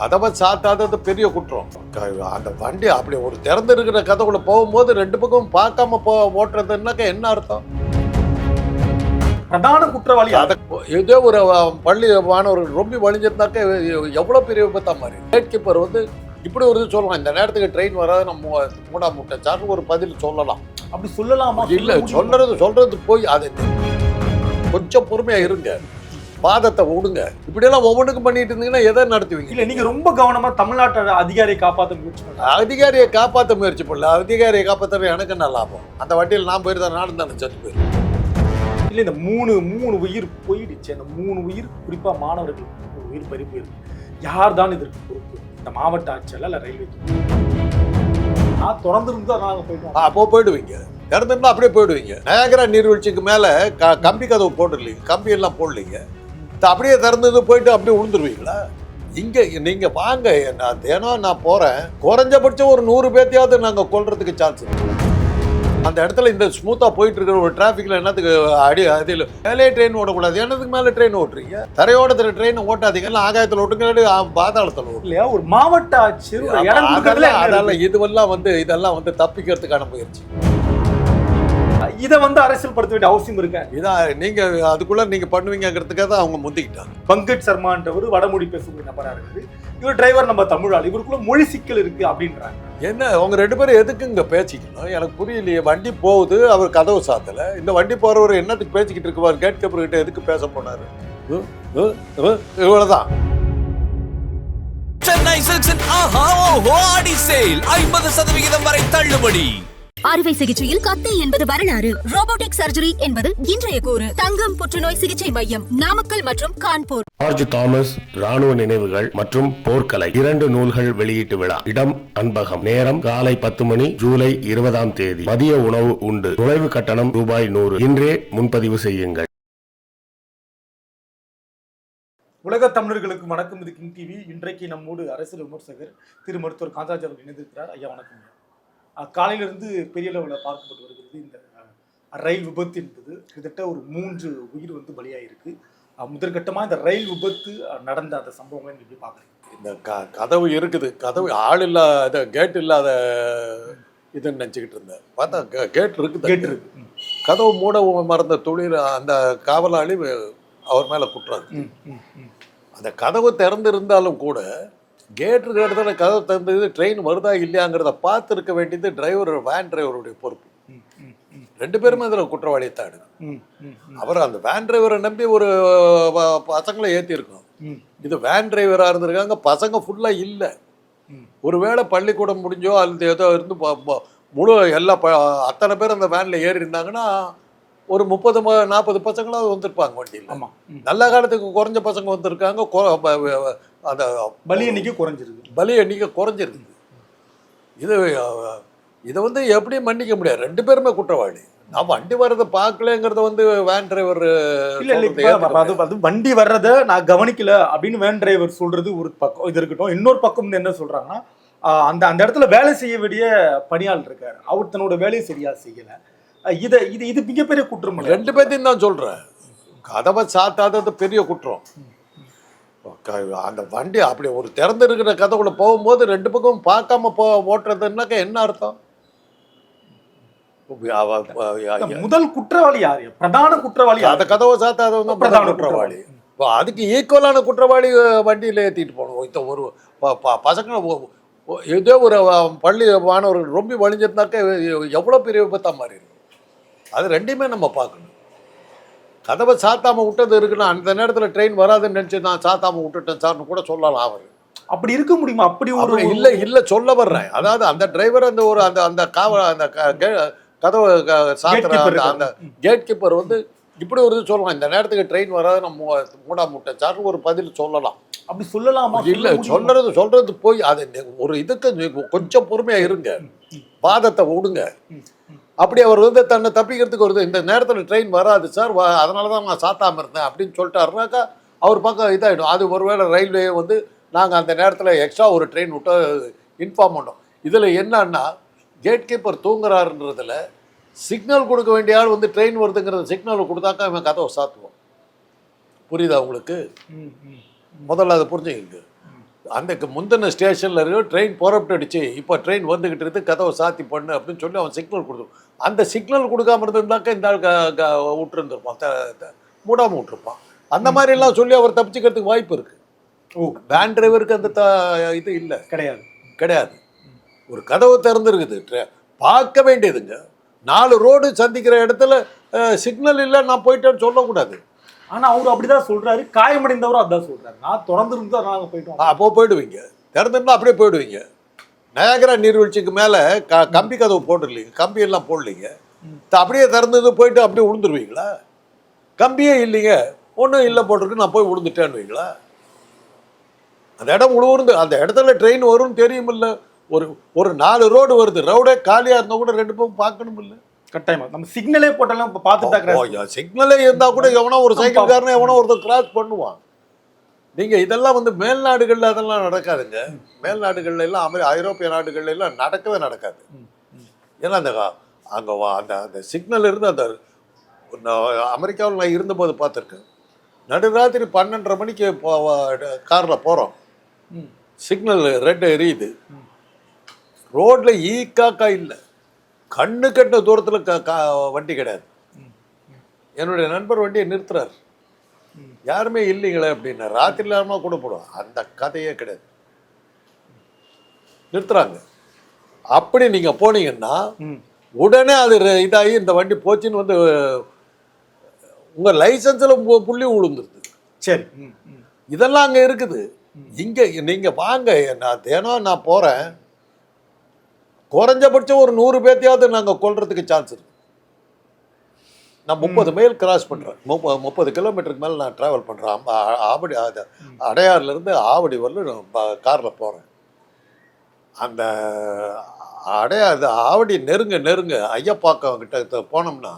கதவை சாத்தாதது பெரிய குற்றம். அந்த வண்டி அப்படி ஒரு திறந்து இருக்கிற கதவுக்குள்ள போகும்போது ரெண்டு பக்கம் பார்க்காம போ ஓட்டுறதுன்னாக்க என்ன அர்த்தம்? பிரதான குற்றவாளி? அத ஏதோ ஒரு பள்ளி மாணவர்கள் ரொம்ப வழிஞ்சிருந்தாக்க எவ்வளோ பெரிய விபத்தா மாதிரி கேட் கீப்பர் வந்து இப்படி ஒரு இது சொல்லலாம். இந்த நேரத்துக்கு ட்ரெயின் வராது நம்ம மூடா முட்டை சார்னு ஒரு பதில் சொல்லலாம். அப்படி சொல்லலாமா? இல்ல? சொல்றது சொல்றது போய் அது கொஞ்சம் பொறுமையா இருங்க. பாதத்தை விடுங்க. இப்படியெல்லாம் ஒவ்வொன்றுக்கும் பண்ணிட்டு இருந்தீங்கன்னா எதை நடத்துவீங்க? இல்ல நீங்க ரொம்ப கவனமா தமிழ்நாட்டோட அதிகாரியை காப்பாத்த முயற்சி பண்றாங்க அதிகாரியை காப்பாற்ற முயற்சி பண்ணல. அதிகாரியை காப்பாற்ற எனக்கு என்ன லாபம்? அந்த வண்டியில் நான் போயிருந்தா நானும் தானே செத்து போயிருந்தேன். இல்ல இந்த மூணு மூணு உயிர் போயிடுச்சு. அந்த மூணு உயிர் குறிப்பா மாணவர்கள் உயிர் பறி போயிருக்கு யார் தான் இதற்கு பொறுப்பு? இந்த மாவட்ட ஆட்சியர் இல்ல ரயில்வே? நான் தொடர்ந்து இருந்தா நாங்க போயிட்டோம் அப்போ போயிடுவீங்க. திறந்துருந்தா அப்படியே போயிடுவீங்க. நயாகரா நீர்வீழ்ச்சிக்கு மேல க கம்பி கதவு போட்டுருலீங்க கம்பி எல்லாம் போடலீங்க அப்படியே திறந்தது போயிட்டு அப்படியே விழுந்துருவீங்களா இங்க நீங்க வாங்க நான் தினம் நான் போறேன். குறைஞ்சபட்சம் ஒரு நூறு பேர்த்தையாவது நாங்க கொல்றதுக்கு சான்ஸ் அந்த இடத்துல இந்த ஸ்மூத்தா போயிட்டு இருக்கிற ஒரு டிராஃபிக்ல என்னத்துக்கு அடி அதில் மேலே ட்ரெயின் ஓடக்கூடாது. என்னதுக்கு மேல ட்ரெயின் ஓட்டுறீங்க? தரையோடத்துல ட்ரெயின் ஓட்டாதீங்க இல்லை ஆகாயத்தில் ஓட்டுங்க பாதாளத்துல இல்லையா? ஒரு மாவட்ட ஆட்சியர் அதெல்லாம்? இதுவெல்லாம் வந்து இதெல்லாம் வந்து தப்பிக்கிறதுக்கான முயற்சி. இதை வந்து அரசியல் படுத்த வேண்டிய அவசியம் இருக்க? இதான் நீங்க அதுக்குள்ள நீங்க பண்ணுவீங்கிறதுக்காக தான் அவங்க முந்திக்கிட்டாங்க. பங்கஜ் சர்மான்றவர் வடமொழி பேசக்கூடிய நபரா இருக்குது இவர் டிரைவர் நம்ம தமிழாள் இவருக்குள்ள மொழி சிக்கல் இருக்கு அப்படின்றாங்க. என்ன அவங்க ரெண்டு பேரும் எதுக்கு இங்க பேசிக்கணும்? எனக்கு புரியலையே வண்டி போகுது அவர் கதவு சாத்தல. இந்த வண்டி போறவர் என்னத்துக்கு பேசிக்கிட்டு இருக்குவார்? கேட் கப்பர் கிட்ட எதுக்கு பேச போனாரு? இவ்வளவுதான். சென்னை சில்க்ஸின் ஆஹா ஓஹோ ஆடி சேல். ஐம்பது சதவிகிதம் வரை தள்ளுபடி. அறுவை சிகிச்சையில் கத்தை என்பது வரலாறு. ரோபோட்டிக் சர்ஜரி என்பது இன்றைய கூறு. தங்கம் புற்றுநோய் சிகிச்சை மையம் நாமக்கல் மற்றும் கான்பூர். ஜார்ஜ் தாமஸ் ராணுவ நினைவுகள் மற்றும் போர்க்கலை இரண்டு நூல்கள் வெளியீட்டு விழா. இடம் அன்பகம். நேரம் காலை பத்து மணி ஜூலை இருபதாம் தேதி. மதிய உணவு உண்டு. நுழைவு கட்டணம் ரூபாய் நூறு. இன்றே முன்பதிவு செய்யுங்கள். உலக தமிழர்களுக்கு வணக்கம். இது கிங் டிவி. இன்றைக்கு நம்மோடு அரசியல் விமர்சகர் திரு மருத்துவர் காந்தாஜி அவர்கள் இணைந்திருக்கிறார். ஐயா வணக்கம் காலையிலிருந்து பெரிய லெவலில் பார்க்கப்பட்டு வருகிறது இந்த ரயில் விபத்து என்பது. கிட்டத்தட்ட ஒரு மூன்று உயிர் வந்து பலியாயிருக்கு. அஹ், முதற்கட்டமா இந்த ரயில் விபத்து நடந்த அந்த சம்பவங்களை எப்படி பாக்குறீங்க இந்த க கதவு இருக்குது. கதவு ஆள் இல்லாத கேட் இல்லாத இதுன்னு நினச்சிக்கிட்டு இருந்தேன். பார்த்தா கேட் இருக்குது. கேட்டு இருக்கு. கதவு மூட மறந்த தொழில் அந்த காவலாளி அவர் மேல ம். அந்த கதவு திறந்து இருந்தாலும் கூட கேட் இருக்கிற இடத்துல கதவு திறந்தது ட்ரெயின் வருதா இல்லையாங்கிறத பார்த்து இருக்க வேண்டியது டிரைவர் வேன் டிரைவருடைய பொறுப்பு. ரெண்டு பேருமே அதில் குற்றவாளியை ம், அவர் அந்த வேன் டிரைவரை நம்பி ஒரு பசங்களை ஏற்றி இருக்கணும் ம், இது வேன் டிரைவராக இருந்திருக்காங்க பசங்க ஃபுல்லாக இல்லை. ஒருவேளை பள்ளிக்கூடம் முடிஞ்சோ அல்லது ஏதோ இருந்து முழு எல்லா ப அத்தனை பேர் அந்த வேனில் ஏறி இருந்தாங்கன்னா ஒரு முப்பது நாற்பது பசங்களாவது வந்திருப்பாங்க வண்டியில். நல்ல காலத்துக்கு குறைஞ்ச பசங்க வந்திருக்காங்க அந்த பலி எண்ணிக்கை குறைஞ்சிருக்கு பலி எண்ணிக்கை குறைஞ்சிருக்கு இது இதை வந்து எப்படி மன்னிக்க முடியாது? ரெண்டு பேருமே குற்றவாளி. நான் வண்டி வர்றதை பார்க்கலங்கிறத வந்து வேன் டிரைவர் அது அது வண்டி வர்றத நான் கவனிக்கல அப்படின்னு வேன் டிரைவர் சொல்றது ஒரு பக்கம் இது இருக்கட்டும். இன்னொரு பக்கம் என்ன சொல்றாங்கன்னா அந்த அந்த இடத்துல வேலை செய்ய வேண்டிய பணியாள் இருக்காரு. அவர் தன்னோட வேலையை சரியா செய்யல. இத இது இது மிகப்பெரிய குற்றம்? ரெண்டு பேர்த்தையும் தான் சொல்றேன். கதவை சாத்தாதது பெரிய குற்றம். அந்த வண்டி அப்படி ஒரு திறந்து இருக்கிற கதவுக்குள்ள போகும்போது ரெண்டு பக்கம் பார்க்காம போ ஓட்டுறதுன்னாக்க என்ன அர்த்தம்? முதல் குற்றவாளி யாரு? பிரதான குற்றவாளி அந்த? கதவை சாத்தாதவங்க தான் பிரதான குற்றவாளி. அதுக்கு ஈக்குவலான குற்றவாளி வண்டியில ஏற்றிட்டு போகணும். இந்த ஒரு ப- ப- பசங்க ஒ- ஒ- ஏதோ ஒரு பள்ளி மாணவர்கள் ரொம்ப வழிஞ்சிருந்தாக்க எவ்வளோ பெரிய விபத்தா மாறி அது ரெண்டையுமே நம்ம பார்க்கணும். கதவை சாத்தாம விட்டது இருக்குன்னா அந்த நேரத்தில் ட்ரெயின் வராதுன்னு நினச்சி நான் சாத்தாம விட்டுட்டேன் சார்னு கூட சொல்லலாம் அவர். அப்படி இருக்க முடியுமா? அப்படி ஒரு இல்லை இல்லை சொல்ல வர்றேன். அதாவது அந்த டிரைவர் அந்த ஒரு அந்த அந்த காவ அந்த கதவை சாத்துற அந்த-. கேட் கீப்பர் வந்து இப்படி ஒரு இது சொல்லலாம். இந்த நேரத்துக்கு ட்ரெயின் வராது நம்ம மூடா முட்டை சார்னு ஒரு பதில் சொல்லலாம். அப்படி சொல்லலாமா? இல்ல? சொல்றது சொல்றது போய் அது ஒரு இதுக்கு கொஞ்சம் பொறுமையா இருங்க. வாதத்தை விடுங்க. அப்படி அவர் வந்து தன்னை தப்பிக்கிறதுக்கு வருது இந்த நேரத்தில் ட்ரெயின் வராது சார் வ- அதனால தான் நான் சாத்தாம இருந்தேன் அப்படின்னு சொல்லிட்டாருனாக்கா அவர் பக்கம் இதாகிடும் அது ஒருவேளை ரயில்வே வந்து நாங்கள் அந்த நேரத்தில் எக்ஸ்ட்ரா ஒரு ட்ரெயின் விட்டு இன்ஃபார்ம் பண்ணோம். இதில் என்னன்னா கேட் கீப்பர் தூங்குறாருன்றதுல சிக்னல் கொடுக்க வேண்டிய ஆள் வந்து ட்ரெயின் வருதுங்கிறது சிக்னல் கொடுத்தாக்கா இவன் கதவை சாத்துவோம் புரியுதா உங்களுக்கு. முதல்ல அதை புரிஞ்சுக்கங்க. அந்த முந்தின ஸ்டேஷனில் இருக்க ட்ரெயின் புறப்பட்டுடுச்சு. இப்போ ட்ரெயின் வந்துக்கிட்டு இருக்கு கதவை சாத்தி பண்ணு அப்படின்னு சொல்லி அவன் சிக்னல் கொடுத்துருவான் அந்த சிக்னல் கொடுக்காம இருந்திருந்தாக்க இந்த ஆள் க விட்டுருந்துருப்பான். த த- மூடாம விட்டுருப்பான். அந்த மாதிரி எல்லாம் சொல்லி அவர் தப்பிச்சுக்கிறதுக்கு வாய்ப்பு இருக்கு. ஓ. வேன் டிரைவருக்கு அந்த த இது இல்லை. கிடையாது. கிடையாது. ஒரு கதவு திறந்துருக்குது. ட்ரெ- பார்க்க வேண்டியதுங்க. நாலு ரோடு சந்திக்கிற இடத்துல சிக்னல் இல்லை நான் போயிட்டேன்னு சொல்லக்கூடாது. ஆனா அவர் அப்படிதான் சொல்றாரு. காயமடைந்தவரும் அதான் சொல்றாரு. நான் தொடர்ந்து இருந்தா நாங்க போயிட்டோம் அப்போ போயிடுவீங்க. திறந்துருந்தா அப்படியே போயிடுவீங்க. நயாகரா நீர்வீழ்ச்சிக்கு மேலே க கம்பி கதவு போட்டுருலீங்க கம்பி எல்லாம் போடலீங்க. த- அப்படியே திறந்தது போயிட்டு அப்படியே விழுந்துருவீங்களா கம்பியே இல்லைங்க. ஒன்றும் இல்லை போட்டிருக்கு. நான் போய் விழுந்துட்டேன்னு வைங்களா அந்த இடம் உழுவுருந்து அந்த இடத்துல ட்ரெயின் வரும்னு தெரியுமில்ல. ஒரு ஒரு நாலு ரோடு வருது. ரோடே காலியாக இருந்தால் கூட ரெண்டு பக்கம் பார்க்கணும் இல்லை கட்டாயமா. நம்ம சிக்னலே போட்டாலும் இப்ப பார்த்துட்டா சிக்னலே இருந்தால் கூட எவனோ ஒரு சைக்கிள்காரன் எவனோ ஒருத்தர் கிராஸ் பண்ணுவான். நீங்கள் இதெல்லாம் வந்து மேல்நாடுகளில் அதெல்லாம் நடக்காதுங்க. மேல்நாடுகள்ல எல்லாம் அமெரி ஐரோப்பிய நாடுகள்ல எல்லாம் நடக்கவே நடக்காது. ஏன்னா அந்த அங்கே அந்த அந்த சிக்னல் இருந்து அந்த அமெரிக்காவில் நான் இருந்தபோது பார்த்துருக்கேன். நடுராத்திரி பன்னெண்டரை மணிக்கு காரில் போகிறோம். சிக்னல் ரெட் எரியுது. ரோட்ல ஈ காக்கா இல்லை. கண்ணு கட்ட தூரத்தில் க கா வண்டி கிடையாது. என்னுடைய நண்பர் வண்டியை நிறுத்துறாரு. யாருமே இல்லைங்களே அப்படின்னா. ராத்திரி இல்லாமல் கூட போடும் அந்த கதையே கிடையாது. நிறுத்துறாங்க. அப்படி நீங்க போனீங்கன்னா. உடனே அது இதாகி இந்த வண்டி போச்சுன்னு வந்து உங்க லைசன்ஸ்ல புள்ளி விழுந்துருது சரி. இதெல்லாம் அங்க இருக்குது. இங்க நீங்க வாங்க. நான் தினம் நான் போறேன். குறைஞ்சபட்சம் ஒரு நூறு பேர்த்தையாவது நாங்க கொல்றதுக்கு சான்ஸ் இருக்கு. நான் முப்பது மைல் கிராஸ் பண்றேன். முப்ப முப்பது கிலோமீட்டருக்கு மேல நான் டிராவல் ஆ- ஆவடி அது அடையாறுல இருந்து ஆவடி வரலும் கார்ல போறேன். அந்த அடையா அது ஆவடி நெருங்க நெருங்க ஐயப்பாக்கம் கிட்ட போனோம்னா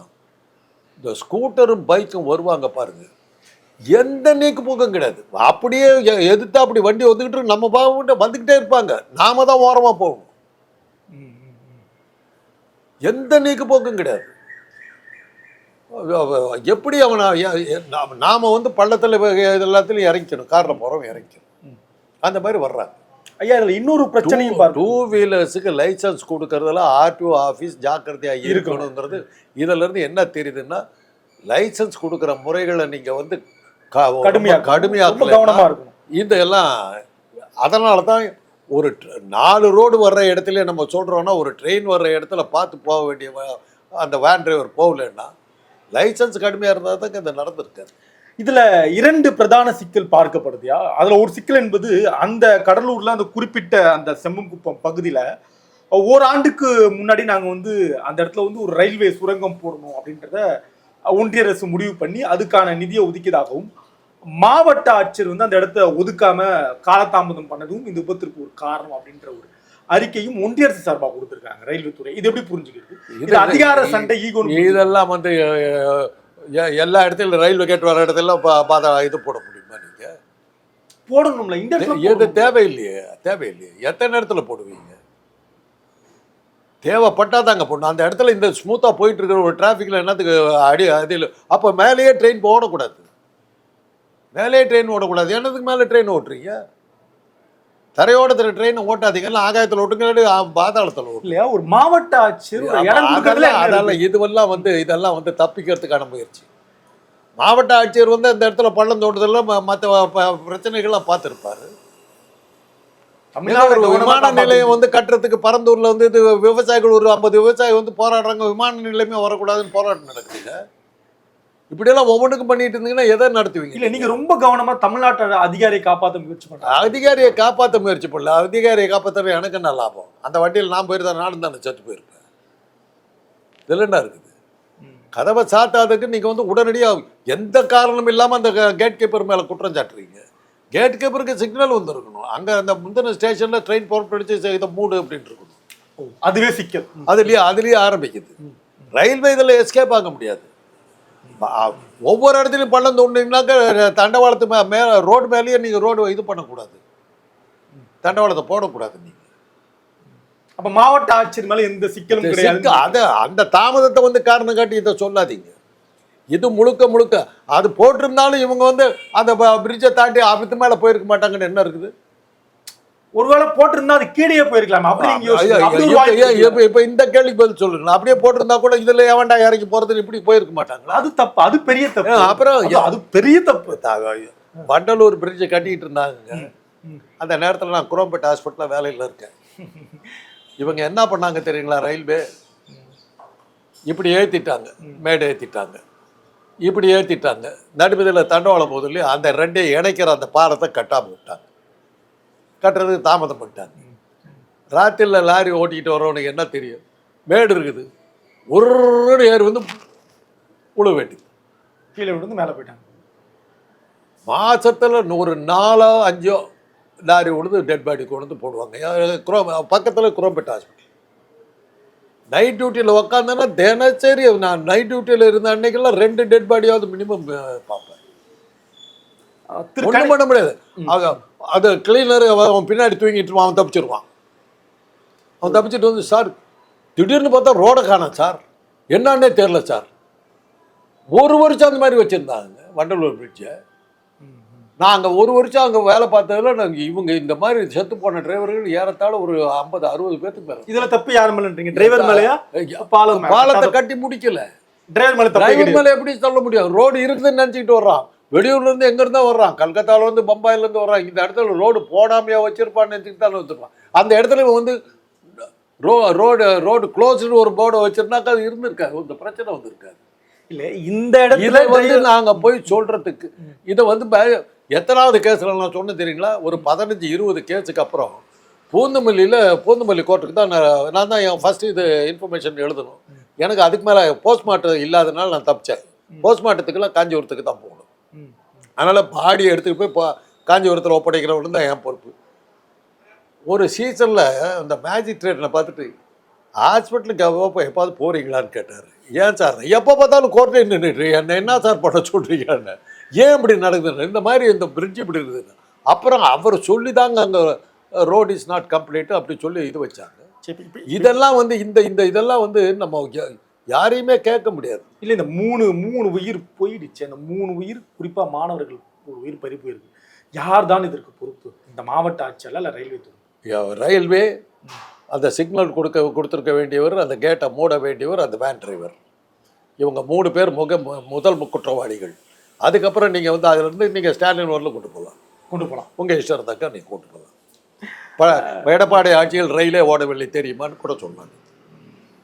இந்த ஸ்கூட்டரும் பைக்கும் வருவாங்க பாருங்க. எந்த நீக்கு போக்கம் கிடையாது. அப்படியே எதிர்த்தா அப்படி வண்டி வந்துக்கிட்டு நம்ம பாவம் வந்துக்கிட்டே இருப்பாங்க. நாம தான் ஓரமாக போகணும். எந்த நீக்கு போக்கும் கிடையாது எப்படி அவனை நாம- வந்து பள்ளத்தில் எல்லாத்துலையும் இறங்கிக்கணும். காரில் போகிறோம் இறங்கிக்கணும். அந்த மாதிரி வர்றாங்க. ஐயா இதுல இன்னொரு பிரச்சனையும் டூ வீலர்ஸுக்கு லைசன்ஸ் கொடுக்கறதுல ஆர்டிஓ ஆஃபீஸ் ஜாக்கிரதையாக இருக்கணுங்கிறது இதுல இருந்து என்ன தெரியுதுன்னா லைசன்ஸ் கொடுக்குற முறைகளை நீங்க வந்து க- ரொம்ப கடுமையா கடுமையா ரொம்ப கவனமா இருக்கணும். இந்த எல்லாம் அதனால தான் ஒரு ட்ர- நாலு ரோடு வர்ற இடத்துல நம்ம சொல்கிறோன்னா ஒரு ட்ரெயின் வர்ற இடத்துல பார்த்து போக வேண்டிய அந்த வேன் டிரைவர் போகலன்னா லைசன்ஸ் கடுமையாக இருந்தால் தான் இந்த நடந்திருக்காரு இதில் இரண்டு பிரதான சிக்கல் பார்க்கப்படுதுயா? அதில் ஒரு சிக்கல் என்பது அந்த கடலூரில் அந்த குறிப்பிட்ட அந்த செம்மங்குப்பம் பகுதியில் ஓராண்டுக்கு முன்னாடி நாங்கள் வந்து அந்த இடத்துல வந்து ஒரு ரயில்வே சுரங்கம் போடணும் அப்படின்றத ஒன்றிய அரசு முடிவு பண்ணி அதுக்கான நிதியை ஒதுக்கியதாகவும் மாவட்ட ஆட்சியர் வந்து அந்த இடத்த ஒதுக்காம காலதாமதம் பண்ணதும் இந்த விபத்திற்கு ஒரு காரணம் அப்படின்ற ஒரு அறிக்கையும் ஒன்றிய அரசு சார்பாக கொடுத்திருக்காங்க ரயில்வே துறை. இது எப்படி புரிஞ்சுக்கிறது? இது அதிகார சண்டை ஈகோ இதெல்லாம் வந்து எல்லா இடத்துலையும் ரயில்வே கேட் வர இடத்துல பா- பாதா இது போட முடியுமா நீங்க? போடணும்ல இந்த எது. தேவையில்லையே தேவையில்லையே. எத்தனை இடத்துல போடுவீங்க? தேவைப்பட்டா தாங்க போடணும். அந்த இடத்துல இந்த ஸ்மூத்தாக போயிட்டு இருக்கிற ஒரு டிராஃபிக்கில் என்னத்துக்கு அடி அதில் அப்போ மேலேயே ட்ரெயின் ஓடக்கூடாது மேலேயே ட்ரெயின் ஓடக்கூடாது. என்னதுக்கு மேலே ட்ரெயின் ஓட்டுறீங்க? தரையோடத்தில் ட்ரெயின் ஓட்டாதீங்க. இல்லை ஆகாயத்தில் ஓட்டுங்க. பாதாளத்தில் இல்லையா? ஒரு மாவட்ட ஆட்சியர் அதெல்லாம் இதுவெல்லாம் வந்து இதெல்லாம் வந்து தப்பிக்கிறதுக்கான முயற்சி. மாவட்ட ஆட்சியர் வந்து அந்த இடத்துல பள்ளம் தோட்டத்தில் மற்ற பிரச்சனைகள்லாம் பார்த்துருப்பாரு. தமிழ்நாடு விமான நிலையம். வந்து கட்டுறதுக்கு பரந்தூர்ல வந்து இது விவசாயிகள் ஒரு ஐம்பது விவசாயி வந்து போராடுறாங்க. விமான நிலையமே வரக்கூடாதுன்னு போராட்டம் நடக்குதுங்க. இப்படியெல்லாம் ஒவ்வொன்றுக்கும் பண்ணிட்டு இருந்தீங்கன்னா எதை நடத்துவீங்க? இல்ல நீங்க ரொம்ப கவனமா தமிழ்நாட்டு அதிகாரியை காப்பாத்த முயற்சி பண்றாங்க அதிகாரியை காப்பாற்ற முயற்சி பண்ணல. அதிகாரியை காப்பாற்ற எனக்கு என்ன லாபம்? அந்த வண்டியில் நான் போயிருந்தா நானும் தானே செத்து போயிருப்பேன். இதில் என்ன இருக்குது? கதவை சாத்தாததுக்கு நீங்க வந்து உடனடியாக எந்த காரணமும் இல்லாம அந்த கேட் கீப்பர் மேல குற்றம் சாட்டுறீங்க. கேட் கீப்பருக்கு சிக்னல் வந்திருக்கணும். அங்க அந்த முந்தின ஸ்டேஷன்ல ட்ரெயின் புறப்படுச்சு இதை மூடு அப்படின்னு இருக்கணும். அதுவே சிக்கல். அதுலயே அதுலயே ஆரம்பிக்குது. ரயில்வே இதில் எஸ்கேப் ஆக முடியாது. ஒவ்வொரு இடத்துலையும் பள்ளம் தோண்டிங்கனாக்க தண்டவாளத்து மே மேலே ரோடு மேலேயே நீங்கள் ரோடு இது பண்ணக்கூடாது. தண்டவாளத்தை போடக்கூடாது நீங்கள் அப்ப மாவட்ட ஆட்சியர் மேல எந்த சிக்கலும் கிடையாது. அதை அந்த தாமதத்தை வந்து காரணம் காட்டி இதை சொல்லாதீங்க. இது முழுக்க முழுக்க அது போட்டிருந்தாலும் இவங்க வந்து அந்த பிரிட்ஜை தாண்டி ஆபத்து மேலே போயிருக்க மாட்டாங்கன்னு என்ன இருக்குது? ஒருவேளை போட்டிருந்தா அது கீழே போயிருக்கலாம். அப்படி இப்ப- இந்த கேள்விக்கு பதில் சொல்லுங்க. அப்படியே போட்டிருந்தா கூட இதுல எவன்டா இறங்கி போறதுன்னு இப்படி போயிருக்க மாட்டாங்களா? அது தப்பு. அது பெரிய தப்பு. அப்புறம் அது- பெரிய தப்பு. வண்டலூர் பிரிட்ஜை கட்டிட்டு இருந்தாங்க. அந்த நேரத்துல நான் குரோம்பேட் ஹாஸ்பிட்டல்ல வேலையில இருக்கேன். இவங்க என்ன பண்ணாங்க தெரியுங்களா ரயில்வே? இப்படி ஏத்திட்டாங்க. மேடை ஏத்திட்டாங்க. இப்படி ஏத்திட்டாங்க. நடுமதியில் தண்டவாளம் போது இல்லையா? அந்த ரெண்டையும் இணைக்கிற அந்த பாலத்தை கட்டாம விட்டாங்க. கட்டுறதுக்கு தாமதம் பண்ணிட்டாங்க ராத்திரியில் லாரி ஓட்டிக்கிட்டு வரவனுக்கு என்ன தெரியும்? மேடு இருக்குது. ஒரு ஏறி வந்து உழு வெட்டி கீழே விழுந்து மேல போயிட்டாங்க. மாசத்துல ஒரு நாலோ அஞ்சோ லாரி கொண்டு டெட் பாடி கொண்டு வந்து போடுவாங்க. குரோம் பக்கத்தில் குரோம்பேட் ஹாஸ்பிட்டல். நைட் டியூட்டியில் உக்காந்தேன்னா தினசரி நான் நைட் டியூட்டியில் இருந்த அன்னைக்கெல்லாம் ரெண்டு டெட் பாடியாவது மினிமம் பார்ப்பேன். ஒன்றும் பண்ண முடியாது. அது கிளீனர் அவன் பின்னாடி தூங்கிட்டு இருப்பான், அவன் தப்பிச்சிருவான். அவன் தப்பிச்சிட்டு வந்து சார் திடீர்னு பார்த்தா ரோடை காணோம் சார். என்னன்னே தெரில சார். ஒரு வருஷம் அந்த மாதிரி வச்சுருந்தாங்க வண்டலூர் பிரிட்ஜை நான் அங்கே ஒரு வருஷம் அங்கே வேலை பார்த்ததுல நாங்கள் இவங்க இந்த மாதிரி செத்து போன டிரைவர்கள் ஏறத்தாழ ஒரு ஐம்பது அறுபது பேர்த்துக்கு மேலே. இதுல தப்பு யார் மேலன்றீங்க டிரைவர் மேலயா? பாலம்? பாலத்தை கட்டி முடிக்கல. டிரைவர் மேல டிரைவர் மேல எப்படி சொல்ல முடியும்? ரோடு இருக்குதுன்னு நினைச்சிட்டு வர்றான். வெளியூர்ல இருந்து எங்க இருந்தா வர்றான்? கல்கத்தால இருந்து பம்பாயில இருந்து வர்றான். இந்த இடத்துல ரோடு போடாமையா வச்சிருப்பான்னு நினைச்சிட்டு தானே வச்சிருப்பான். அந்த இடத்துல இவன் வந்து ரோ ரோடு ரோடு க்ளோஸ்டு ஒரு போர்டை வச்சிருந்தாக்கா அது இருந்திருக்காது. இந்த பிரச்சனை வந்திருக்காது. இல்ல இந்த இடத்துல வந்து driver- நாங்க போய் சொல்றதுக்கு இதை வந்து எத்தனாவது கேஸ்ல நான் சொன்னேன் தெரியுங்களா? ஒரு பதினஞ்சு இருபது கேஸுக்கு அப்புறம் பூந்தமல்லியில் பூந்தமல்லி கோர்ட்டுக்கு தான் நான் நான் தான் என் ஃபர்ஸ்ட் இது இன்ஃபர்மேஷன் எழுதணும். எனக்கு அதுக்கு மேலே போஸ்ட்மார்ட்டம் இல்லாதனால நான் தப்பிச்சேன். போஸ்ட்மார்ட்டத்துக்குலாம் காஞ்சிபுரத்துக்கு தான் போகணும். அதனால் பாடியை எடுத்துகிட்டு போய் பா- காஞ்சிபுரத்தில் ஒப்படைக்கிறவனு தான் என் பொறுப்பு. ஒரு சீசனில் அந்த மேஜிஸ்ட்ரேட்டனை பார்த்துட்டு ஹாஸ்பிட்டலுக்கு அப்போ எப்பாவது போகிறீங்களான்னு கேட்டார். ஏன் சார்? எப்போ பார்த்தாலும் கோர்ட்டே நின்றுட்டு என்ன என்ன சார் பண்ண சொல்கிறீங்கன்னு ஏன் இப்படி நடக்குதுன்னு? இந்த மாதிரி இந்த பிரிட்ஜ் இப்படி இருக்குதுன்னு? அப்புறம் அவர் சொல்லி தாங்க அங்கே ரோட் இஸ் நாட் கம்ப்ளீட் அப்படி சொல்லி இது வச்சாங்க. இதெல்லாம் வந்து இந்த இந்த இதெல்லாம் வந்து நம்ம யாரையுமே கேட்க முடியாது. இல்ல இந்த மூணு மூணு உயிர் போயிடுச்சு. அந்த மூணு உயிர் குறிப்பா மாணவர்கள் ஒரு உயிர் பறி போயிருக்கு. யார் தான் இதற்கு பொறுப்பு? இந்த மாவட்ட ஆட்சியாளர் இல்ல ரயில்வே துறை? ரயில்வே அந்த சிக்னல் கொடுக்க கொடுத்துருக்க வேண்டியவர் அந்த கேட்டை மூட வேண்டியவர் அந்த வேன் டிரைவர் இவங்க மூணு பேர் முக முதல் குற்றவாளிகள். அதுக்கப்புறம் நீங்கள் வந்து அதுலேருந்து நீங்கள் ஸ்டாலின் வரல கொண்டு போகலாம் கொண்டு போலாம். உங்கள் இஷ்டம் தக்க நீங்கள் கொண்டு போகலாம் ப எடப்பாடி ஆட்சியில் ரயிலே ஓடவில்லை தெரியுமான்னு கூட சொன்னாங்க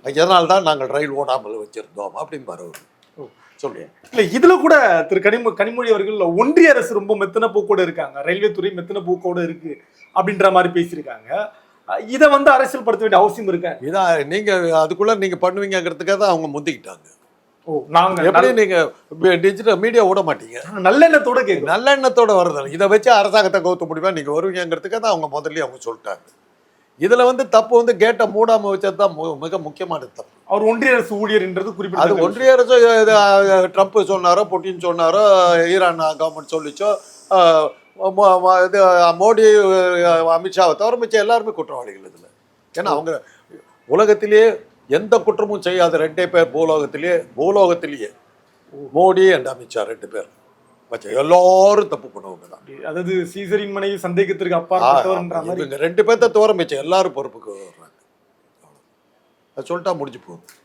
இதனால் தான் நாங்கள் ரயில் ஓடாமல் வச்சிருந்தோம் அப்படின்னு வரவர் சொல்லுங்க இல்ல இதுல கூட திரு கனிமொழி கனிமொழி அவர்கள் ஒன்றிய அரசு ரொம்ப மெத்தன போக்கோட இருக்காங்க. ரயில்வே துறை மெத்தன போக்கோட இருக்கு அப்படின்ற மாதிரி பேசியிருக்காங்க. இதை வந்து அரசியல் படுத்த வேண்டிய அவசியம் இருக்கா? இதான் நீங்கள் அதுக்குள்ளே நீங்கள் பண்ணுவீங்கிறதுக்காக தான் அவங்க முந்திக்கிட்டாங்க. ஓ நாங்க எப்படி நீங்கள் டிஜிட்டல் மீடியா விட மாட்டீங்க? நல்ல- நல்லெண்ணத்தோட நல்லெண்ணத்தோட வருது இதை வச்சு அரசாங்கத்தை கவுத்த முடியுமா? நீங்கள் வருவீங்கிறதுக்காக தான் அவங்க முதல்லயே அவங்க சொல்லிட்டாங்க. இதில் வந்து தப்பு வந்து கேட்டை மூடாமல் வச்சது தான் மிக முக்கியமானது தப்பு. அவர் ஒன்றிய அரசு ஊழியர்ன்றது அது குறிப்பிட்ட ஒன்றிய அரசு ட்ரம்ப் சொன்னாரோ புட்டின் சொன்னாரோ ஈரான் கவர்மெண்ட் சொல்லிச்சோ இது மோடி அமித்ஷாவை தவிர மிச்சம் எல்லாருமே குற்றவாளிகள் இதில். ஏன்னா அவங்க உலகத்திலேயே எந்த குற்றமும் செய்யாத ரெண்டே பேர் பூலோகத்திலேயே பூலோகத்திலேயே மோடி அண்ட் அமித்ஷா ரெண்டு பேர். மச்ச எல்லாரும் தப்பு பண்ணவங்க தான் அதாவது சீசரின் மனைவி சந்தேகத்திற்கு அப்பாற்பட்டவர்ன்ற மாதிரி. இவங்க ரெண்டு பேர்த்த தவிர மிச்சம் எல்லாரும் பொறுப்புக்கு வர்றாங்க. அது சொல்லிட்டா முடிஞ்சு போகுது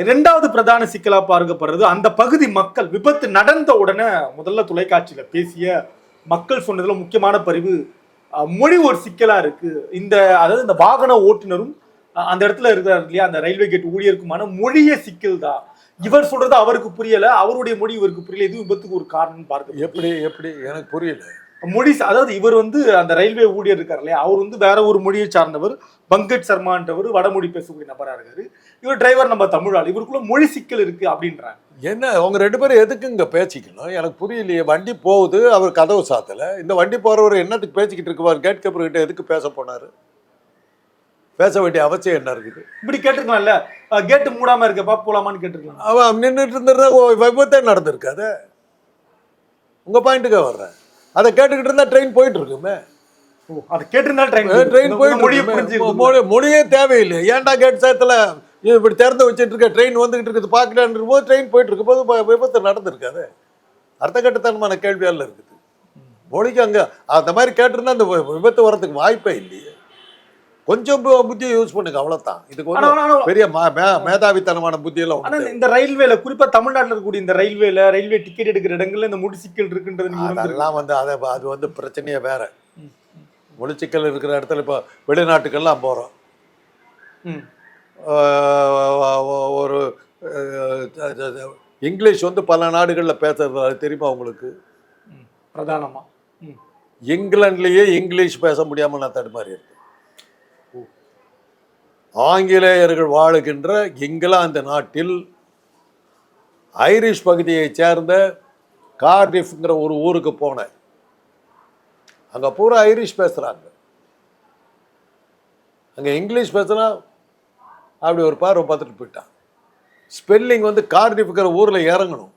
இரண்டாவது பிரதான சிக்கலா பார்க்கப்படுறது அந்த பகுதி மக்கள் விபத்து நடந்த உடனே முதல்ல தொலைக்காட்சியில பேசிய மக்கள் சொன்னதுல முக்கியமான பதிவு ஆஹ் மொழி ஒரு சிக்கலா இருக்கு. இந்த அதாவது இந்த வாகன ஓட்டுநரும் அந்த இடத்துல இருக்கிறார் இல்லையா அந்த ரயில்வே கேட் ஊழியருக்குமான மொழியே சிக்கல் தான் இவர் சொல்றது அவருக்கு புரியல அவருடைய மொழி இவருக்கு புரியல இது விபத்துக்கு ஒரு காரணம் பார்க்க எப்படி எப்படி? எனக்கு புரியல. மொழி அதாவது இவர் வந்து அந்த ரயில்வே ஊழியர் இருக்கார் இல்லையா அவர் வந்து வேற ஒரு மொழியை சார்ந்தவர் பங்கஜ் சர்மான்றவர் வடமொழி பேசக்கூடிய நபரா இருக்காரு. இவர் டிரைவர் நம்ம தமிழ் ஆள் இவருக்குள்ள மொழி சிக்கல் இருக்கு அப்படின்றாங்க. என்ன அவங்க ரெண்டு பேரும் எதுக்கு இங்க பேசிக்கணும்? எனக்கு புரியலையே வண்டி போகுது அவர் கதவு சாத்தல. இந்த வண்டி போறவர் என்னத்துக்கு பேசிக்கிட்டு இருக்குவார்? கேட் கீப்பர் கிட்ட எதுக்கு பேச போனாரு? பேச வேண்டிய அவசியம் என்ன இருக்குது? இப்படி கேட்டிருக்கலாம்ல. கேட்டு மூடாம இருக்கப்பா போலாமான்னு கேட்டிருக்கலாம். அவன் நின்றுட்டு இருந்திருந்தா விபத்தே நடந்திருக்காது உங்க பாயிண்ட்டுக்கு வர்றேன் அதை கேட்டுக்கிட்டு இருந்தா ட்ரெயின் போயிட்டு இருக்குமே ஓ அதை கேட்டிருந்தா ட்ரெயின் ட்ரெயின் போயிட்டு மொழியை இருக்குமே. புரிஞ்சு மொழி- மொழியே தேவையில்லை ஏன்டா கேட் சேத்துல இப்படி திறந்து வச்சுட்டு இருக்க? ட்ரெயின் வந்துகிட்டு இருக்குது. பார்க்கலான்ற போது ட்ரெயின் போயிட்டு இருக்கு போது விபத்து நடந்திருக்காது அர்த்தகட்டத்தனமான கேள்வியால இருக்குது. மொழிக்கு அங்கே அந்த மாதிரி கேட்டிருந்தா அந்த விபத்து வர்றதுக்கு வாய்ப்பே இல்லையே. கொஞ்சம் புத்தியை யூஸ் பண்ணுங்க அவ்வளவுதான் இதுக்கு ஆனா- பெரிய மேதாவித்தனமான புத்தியெல்லாம் ஆனா ஒண்ணு இந்த ரயில்வேல குறிப்பா தமிழ்நாட்டுல இருக்கக்கூடிய இந்த ரயில்வேல ரயில்வே டிக்கெட் எடுக்கிற இடங்கள்ல இந்த முடி சிக்கல் இருக்குன்றது? அதெல்லாம் வந்து அதை அது வந்து பிரச்சனையே வேற மொழிச்சிக்கல் இருக்கிற இடத்துல இப்போ வெளிநாட்டுக்கெல்லாம் போகிறோம். ஒரு இங்கிலீஷ் வந்து பல நாடுகளில் பேசுறது தெரியுமா உங்களுக்கு ம். பிரதானமா ம். இங்கிலாந்துலேயே இங்கிலீஷ் பேச முடியாமல் நான் தடுமாறி இருக்கேன் ஆங்கிலேயர்கள் வாழுகின்ற இங்கிலாந்து நாட்டில் ஐரிஷ் பகுதியைச் சேர்ந்த கார்டிஃப்ங்கிற ஒரு ஊருக்கு போனேன். அங்கே பூரா ஐரிஷ் பேசுகிறாங்க அங்கே இங்கிலீஷ் பேசுனா அப்படி ஒரு பார்வை பார்த்துட்டு போயிட்டான். ஸ்பெல்லிங் வந்து கார்டிஃப்ங்கிற ஊரில் இறங்கணும்.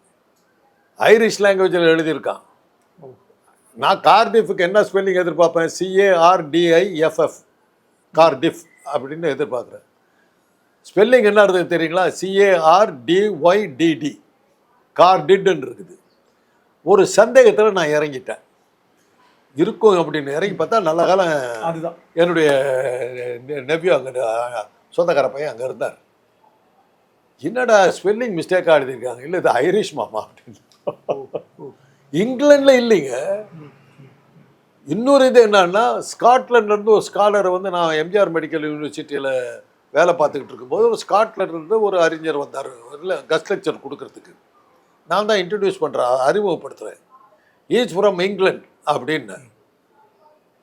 ஐரிஷ் லாங்குவேஜில் எழுதியிருக்கான். நான் கார்டிஃபுக்கு என்ன ஸ்பெல்லிங் எதிர்பார்ப்பேன்? சிஏஆர்டிஐஎஃப்எஃப் கார்டிஃப். அப்படின்னு எதிர்பார்க்குறேன் ஸ்பெல்லிங் என்ன அர்த்தம் தெரியுங்களா? சிஏஆர்டிஒய்டிடி கார்டிட்னு இருக்குது. ஒரு சந்தேகத்தில் நான் இறங்கிட்டேன். இருக்கும் அப்படின்னு இறங்கி பார்த்தா நல்ல காலம் அதுதான். என்னுடைய நெவ்யூ அங்கே சொந்தக்கார பையன் அங்கே இருந்தார். என்னடா ஸ்பெல்லிங் மிஸ்டேக்காக எழுதியிருக்காங்க? இல்லை இது ஐரிஷ் மாமா அப்படின்னு. இங்கிலாண்டில் இல்லைங்க. இன்னொரு இது என்னன்னா ஸ்காட்லாண்ட்ல இருந்து ஒரு ஸ்காலரை வந்து நான் எம்ஜிஆர் மெடிக்கல் யூனிவர்சிட்டியில் வேலை பார்த்துக்கிட்டு இருக்கும்போது ஒரு ஸ்காட்லாண்ட்ல இருந்து ஒரு அறிஞர் வந்தார். இல்லை கஸ்ட் லெக்சர் கொடுக்கறதுக்கு. நான் தான் இன்ட்ரடியூஸ் பண்ணுறேன் அறிமுகப்படுத்துகிறேன் ஈஸ் ஃப்ரம் இங்கிலாந்து அப்படின்னு.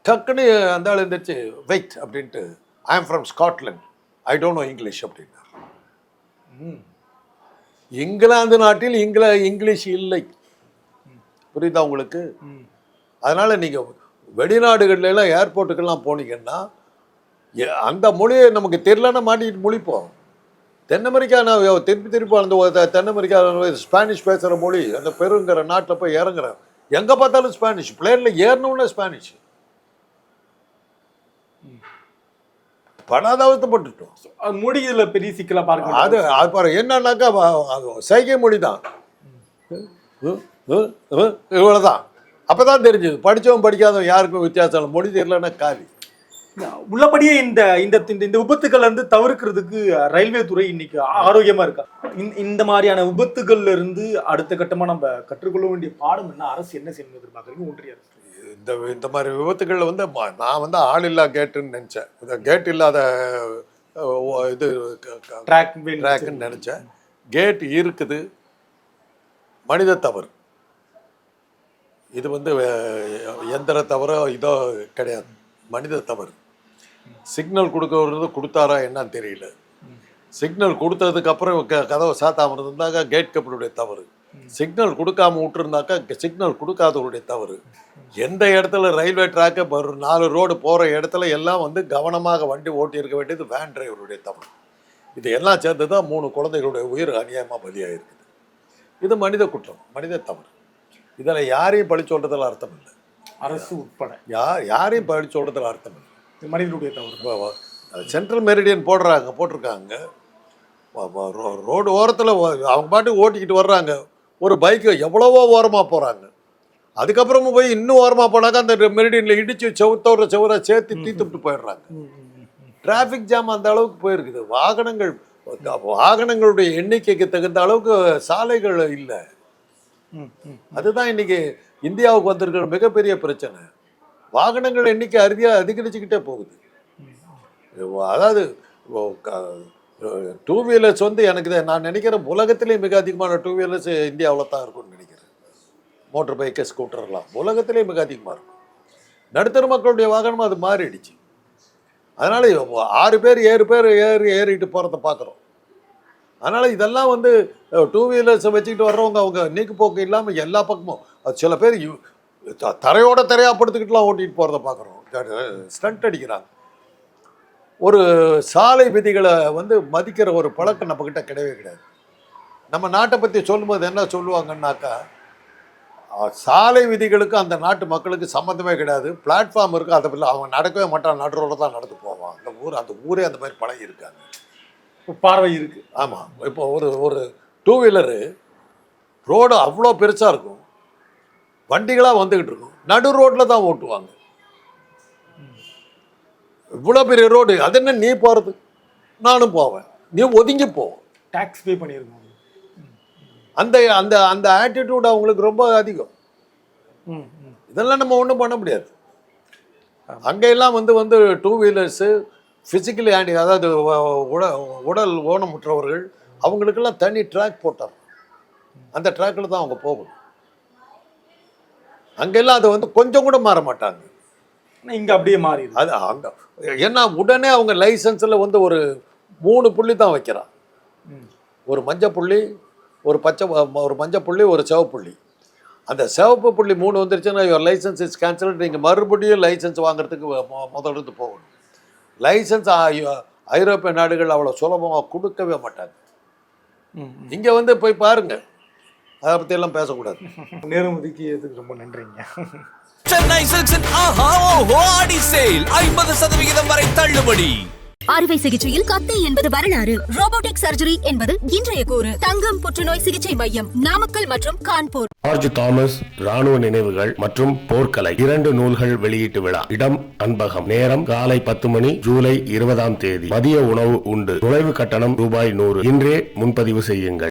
டக்குன்னு அந்த ஆள் இருந்துச்சு வெயிட் அப்படின்ட்டு I am from Scotland I don't know English அப்படின்னார். இங்கிலாந்து நாட்டில் இங்கில இங்கிலீஷ் இல்லை. புரியுதா உங்களுக்கு. அதனால நீங்க வெளிநாடுகள்ல எல்லாம் ஏர்போர்ட்டுக்கெல்லாம் போனீங்கன்னா அந்த மொழியை நமக்கு தெரியலன்னா மாட்டிக்கிட்டு முழிப்போம். தென் அமெரிக்கா நான் திருப்பி திருப்பி அந்த தென் அமெரிக்கா ஸ்பானிஷ் பேசுகிற மொழி அந்த பெருங்கிற நாட்டில் போய் இறங்குறேன். எங்கே பார்த்தாலும் ஸ்பானிஷ் பிளேனில் ஏறணும்னா ஸ்பானிஷ் படாதவத்தப்பட்டுட்டோம் மொழி இதுல பெரிய சிக்கலா பார்க்க அது அது பாரு என்னன்னாக்கா சைகை மொழி தான். இவ்வளோதான் அப்போ தான் தெரிஞ்சுது. படித்தவன் படிக்காதவன் யாருக்கும் வித்தியாசம்? இல்லை மொழி தெரியலன்னா காலி. உள்ளபடியே இந்த இந்த இந்த- விபத்துகள் வந்து தவிர்க்கிறதுக்கு ரயில்வே துறை இன்னைக்கு ஆரோக்கியமா இருக்கா? இந்த- மாதிரியான விபத்துகள்ல இருந்து அடுத்த கட்டமா நம்ம கற்றுக்கொள்ள வேண்டிய பாடம் என்ன? அரசு என்ன செய்யணும் எதிர்பார்க்குறீங்க? ஒன்றிய அரசு. இந்த இந்த மாதிரி விபத்துகளில் வந்து நான் வந்து ஆள் இல்லா கேட்டுன்னு நினச்சேன். இந்த கேட் இல்லாத இது ட்ராக் ட்ராக்குன்னு நினச்சேன். கேட் இருக்குது. மனித தவறு. இது வந்து எந்திர தவறோ இதோ கிடையாது. மனித தவறு. சிக்னல் கொடுக்கறது கொடுத்தாரா என்னன்னு தெரியல. சிக்னல் கொடுத்ததுக்கு அப்புறம் க- கதவை சாத்தாமல் இருந்தாக்கா கேட் கப்பலுடைய தவறு. சிக்னல் கொடுக்காம விட்டுருந்தாக்கா சிக்னல் கொடுக்காதவருடைய தவறு. எந்த இடத்துல ரயில்வே ட்ராக்கு நாலு ரோடு போகிற இடத்துல எல்லாம் வந்து கவனமாக வண்டி ஓட்டி இருக்க வேண்டியது வேன் டிரைவருடைய தவறு. இது எல்லாம் சேர்ந்து தான் மூணு குழந்தைகளுடைய உயிர் அநியாயமாக பலியாகிருக்குது இது மனித குற்றம் மனித தவறு. இதில் யாரையும் பழி சொல்றதுல அர்த்தம் இல்லை. அரசு உட்பட. யார் யாரையும் பழி சொல்றதுல அர்த்தம் இல்லை. இது மனிதனுடைய தவறு. சென்ட்ரல் மெரிடியன் போடுறாங்க போட்டிருக்காங்க. ரோடு ஓரத்தில் அவங்க பாட்டுக்கு ஓட்டிக்கிட்டு வர்றாங்க. ஒரு பைக்கு எவ்வளவோ ஓரமாக போகிறாங்க அதுக்கப்புறமும் போய் இன்னும் ஓரமாக போனாக்கா அந்த மெரிடியனில் இடித்து செவுத்தோட செவரை சேர்த்து தீத்துட்டு போயிடுறாங்க. டிராஃபிக் ஜாம் அந்த அளவுக்கு போயிருக்குது. வாகனங்கள் வாகனங்களுடைய எண்ணிக்கைக்கு தகுந்த அளவுக்கு சாலைகள் இல்லை. அதுதான் இன்னைக்கு இந்தியாவுக்கு வந்திருக்கிற மிகப்பெரிய பிரச்சனை. வாகனங்கள் எண்ணிக்கை அறுதியா அதிகரிச்சுக்கிட்டே போகுது. அதாவது டூ வீலர்ஸ் வந்து எனக்கு நான் நினைக்கிறேன் உலகத்திலே மிக அதிகமான டூ வீலர்ஸ் இந்தியாவில் தான் இருக்கும்னு நினைக்கிறேன். மோட்டர் பைக்கு ஸ்கூட்டர்லாம் உலகத்திலே மிக அதிகமாக இருக்கும். நடுத்தர மக்களுடைய வாகனம் அது மாறிடுச்சு. அதனால ஆறு பேர் ஏழு பேர் ஏறி ஏறிட்டு போகிறத பார்க்குறோம். அதனால இதெல்லாம் வந்து டூ வீலர்ஸை வச்சுக்கிட்டு வர்றவங்க அவங்க நீக்கு போக்கு இல்லாமல் எல்லா பக்கமும். அது சில பேர் தரையோட தரையா படுத்துக்கிட்டுலாம் ஓட்டிட்டு போகிறத பார்க்குறோம் ஸ்டண்ட் அடிக்கிறாங்க. ஒரு சாலை விதிகளை வந்து மதிக்கிற ஒரு பழக்கம் நம்மக்கிட்ட கிடையவே கிடையாது. நம்ம நாட்டை பற்றி சொல்லும்போது என்ன சொல்லுவாங்கன்னாக்கா சாலை விதிகளுக்கு அந்த நாட்டு மக்களுக்கு சம்மந்தமே கிடையாது. பிளாட்ஃபார்ம் இருக்கு அதை இல்லை அவன் நடக்கவே மாட்டான் நடுரோட தான் நடந்து போவான் அந்த ஊர் அந்த ஊரே அந்த மாதிரி பழகி இருக்காங்க. பார்வை இருக்கு. ஆமாம் இப்போ ஒரு ஒரு டூ வீலரு ரோடு அவ்வளோ பெருசாக இருக்கும். வண்டிகளாக வந்துக்கிட்டு இருக்கும். நடு ரோட்டில் தான் ஓட்டுவாங்க. இவ்வளோ பெரிய ரோடு அது என்ன நீ போகிறது நானும் போவேன். நீ ஒதுங்கி போ. டாக்ஸ் பே பண்ணியிருக்கோம் அந்த அந்த அந்த ஆட்டிடியூட் அவங்களுக்கு ரொம்ப அதிகம். இதெல்லாம் நம்ம ஒன்றும் பண்ண முடியாது. அங்கெல்லாம் வந்து வந்து டூ வீலர்ஸு ஃபிசிக்கலி ஹேண்டி அதாவது உட- உடல் ஊனமுற்றவர்கள் அவங்களுக்கெல்லாம் தனி ட்ராக் போட்டார் அந்த ட்ராக்கில் தான் அவங்க போகணும். அங்கெல்லாம் அது வந்து கொஞ்சம் கூட மாற மாட்டாங்க. இங்கே அப்படியே மாறிடுது அது அங்க ஏன்னா உடனே அவங்க லைசன்ஸில் வந்து ஒரு மூணு புள்ளி தான் வைக்கிறான் ஒரு மஞ்சள் புள்ளி ஒரு பச்சை ஒரு மஞ்சள் புள்ளி ஒரு சிவப்பு புள்ளி. அந்த சிவப்பு புள்ளி மூணு வந்துருச்சுன்னா யுவர் லைசன்ஸ் இஸ் கேன்சல் நீங்கள் மறுபடியும் லைசன்ஸ் வாங்குறதுக்கு மொ- முதல்ல இருந்து போகணும் லைசன்ஸ் ஐரோப்பிய நாடுகள் அவ்வளோ சுலபமாக கொடுக்கவே மாட்டாங்க. இங்கே வந்து போய் பாருங்க. அதை பற்றியெல்லாம் பேசக்கூடாது. நேரம் ஒதுக்கியதுக்கு ரொம்ப நன்றிங்க. சென்னை சில்க்ஸின் ஆஹா ஓஹோ ஆடி சேல். ஐம்பது சதவிகிதம் வரை தள்ளுபடி. அறுவை சிகிச்சையில் கத்தி என்பது வரலாறு. ரோபோட்டிக் சர்ஜரி என்பது இன்றைய கூறு. தங்கம் புற்றுநோய் சிகிச்சை மையம் நாமக்கல் மற்றும் கான்பூர். ஜார்ஜ் தாமஸ் ராணுவ நினைவுகள் மற்றும் போர்க்கலை இரண்டு நூல்கள் வெளியீட்டு விழா. இடம் அன்பகம். நேரம் காலை பத்து மணி ஜூலை இருபதாம் தேதி. மதிய உணவு உண்டு. நுழைவு கட்டணம் ரூபாய் நூறு. இன்றே முன்பதிவு செய்யுங்கள்.